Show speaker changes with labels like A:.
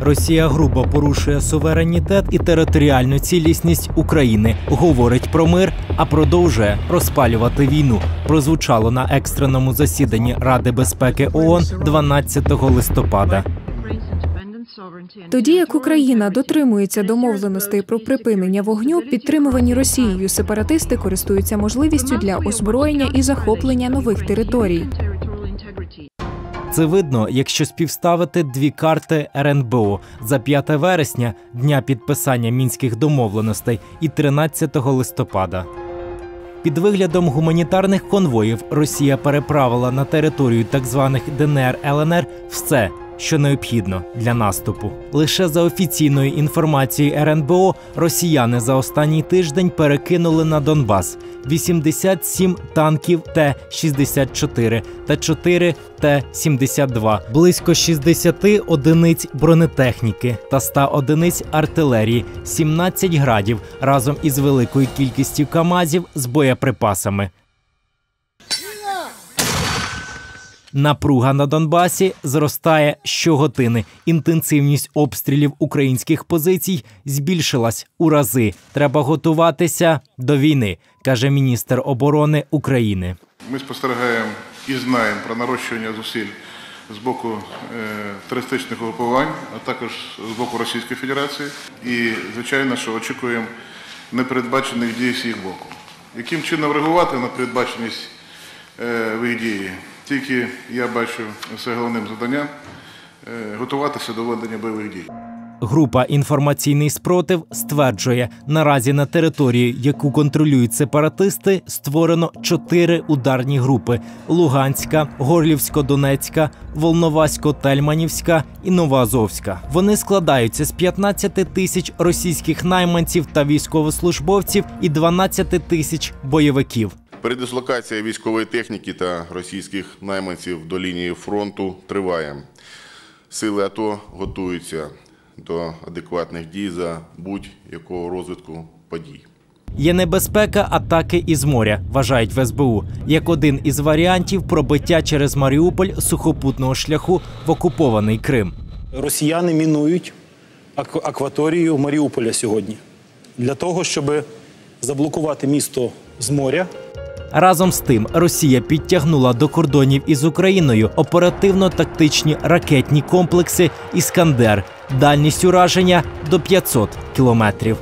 A: Росія грубо порушує суверенітет і територіальну цілісність України, говорить про мир, а продовжує розпалювати війну. Прозвучало на екстреному засіданні Ради безпеки ООН 12 листопада.
B: Тоді як Україна дотримується домовленостей про припинення вогню, підтримувані Росією сепаратисти користуються можливістю для озброєння і захоплення нових територій.
A: Це видно, якщо співставити дві карти РНБО за 5 вересня, дня підписання мінських домовленостей, і 13 листопада. Під виглядом гуманітарних конвоїв Росія переправила на територію так званих ДНР ЛНР все, що необхідно для наступу. Лише за офіційною інформацією РНБО росіяни за останній тиждень перекинули на Донбас 87 танків Т-64 та 4 Т-72, близько 60 одиниць бронетехніки та 100 одиниць артилерії, 17 градів разом із великою кількістю камазів з боєприпасами. Напруга на Донбасі зростає щогодини. Інтенсивність обстрілів українських позицій збільшилась у рази. Треба готуватися до війни, каже міністр оборони України.
C: Ми спостерігаємо і знаємо про нарощування зусиль з боку е, терористичних угрупувань, а також з боку Російської Федерації. І, звичайно, що очікуємо непередбачених дій з їх боку. Яким чином реагувати на передбаченість е, їх дії? Тільки я бачу це головним завданням е, готуватися до ведення бойових дій.
A: Група інформаційний спротив стверджує, наразі на території, яку контролюють сепаратисти, створено чотири ударні групи: Луганська, Горлівсько-Донецька, Волновасько-Тельманівська і Новоазовська. Вони складаються з 15 тисяч російських найманців та військовослужбовців і 12 тисяч бойовиків.
D: Передислокація військової техніки та російських найманців до лінії фронту триває. Сили АТО готуються до адекватних дій за будь-якого розвитку подій.
A: Є небезпека атаки із моря, вважають в СБУ, як один із варіантів пробиття через Маріуполь сухопутного шляху в окупований Крим.
E: Росіяни мінують ак- акваторію Маріуполя сьогодні для того, щоб заблокувати місто з моря.
A: Разом з тим, Росія підтягнула до кордонів із Україною оперативно-тактичні ракетні комплекси Іскандер, дальність ураження до 500 кілометрів.